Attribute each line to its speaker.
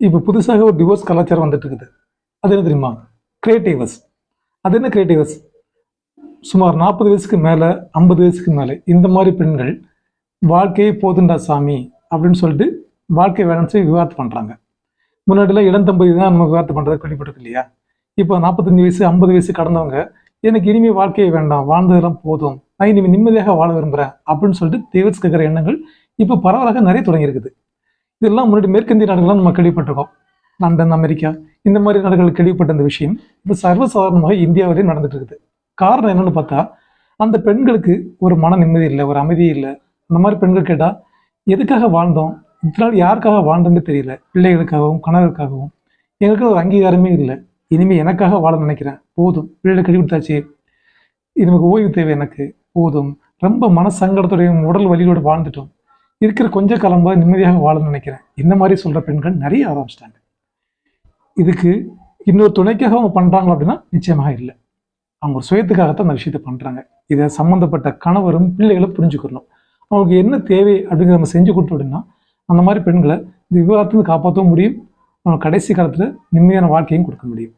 Speaker 1: இப்போ புதுசாக ஒரு டிவோர்ஸ் கலாச்சாரம் வந்துட்டு இருக்குது அது என்ன தெரியுமா? கிரியேட்டிவஸ் அது என்ன கிரியேட்டிவஸ் சுமார் நாற்பது வயசுக்கு மேலே ஐம்பது வயசுக்கு மேலே இந்த மாதிரி பெண்கள் வாழ்க்கையே போதுண்டா சாமி அப்படின்னு சொல்லிட்டு வாழ்க்கை வேணும்னு சொல்லி விவாதம் பண்ணுறாங்க முன்னாடிலாம் இளம் தம்பதி தான் நம்ம விவாதம் பண்ணுறது கேள்விப்பட்டிருக்கு இல்லையா? இப்போ நாற்பத்தஞ்சு வயசு ஐம்பது வயசு கடந்தவங்க எனக்கு இனிமேல் வாழ்க்கையே வேண்டாம் வாழ்ந்ததெல்லாம் போதும் நான் இனிமேல் நிம்மதியாக வாழ விரும்புகிறேன் அப்படின்னு சொல்லிட்டு தேவஸ் கேட்குற எண்ணங்கள் இப்போ பரவலாக நிறைய தொடங்கியிருக்குது. இதெல்லாம் முன்னாடி மேற்கிந்திய நாடுகள்லாம் நம்ம கேள்விப்பட்டிருக்கோம். லண்டன் அமெரிக்கா இந்த மாதிரி நாடுகள் கேள்விப்பட்ட இந்த விஷயம் இப்போ சர்வசாதாரணமாக இந்தியாவிலே நடந்துட்டு இருக்குது. காரணம் என்னன்னு பார்த்தா அந்த பெண்களுக்கு ஒரு மன நிம்மதி இல்லை ஒரு அமைதி இல்லை. அந்த மாதிரி பெண்கள் கேட்டால் எதுக்காக வாழ்ந்தோம்? இதனால் யாருக்காக வாழ்ந்தோம்னு தெரியல. பிள்ளைகளுக்காகவும் கணவருக்காகவும். எங்களுக்கு ஒரு அங்கீகாரமே இல்லை. இனிமேல் எனக்காக வாழ நினைக்கிறேன். போதும். பிள்ளைகளை கழி கொடுத்தாச்சு. இது நமக்கு ஓய்வு தேவை எனக்கு. போதும். ரொம்ப மனசங்கடத்தோடையும் உடல் வலியோடு வாழ்ந்துட்டோம். இருக்கிற கொஞ்ச காலமாக நிம்மதியாக வாழ நினைக்கிறேன். இந்த மாதிரி சொல்கிற பெண்கள் நிறைய ஆரம்பிச்சிட்டாங்க. இதுக்கு இன்னொரு துணைக்காக அவங்க பண்ணுறாங்களா அப்படின்னா நிச்சயமாக இல்லை. அவங்க ஒரு சுயத்துக்காகத்தான் அந்த விஷயத்தை பண்ணுறாங்க இதை சம்மந்தப்பட்ட கணவரும் பிள்ளைகளும் புரிஞ்சுக்கணும். அவங்களுக்கு என்ன தேவை அப்படிங்கிறத நம்ம செஞ்சு கொடுத்தோம் அப்படின்னா அந்த மாதிரி பெண்களை இந்த விவாதத்துலேருந்து காப்பாற்றவும் முடியும். அவங்க கடைசி காலத்தில் நிம்மதியான வாழ்க்கையும் கொடுக்க முடியும்.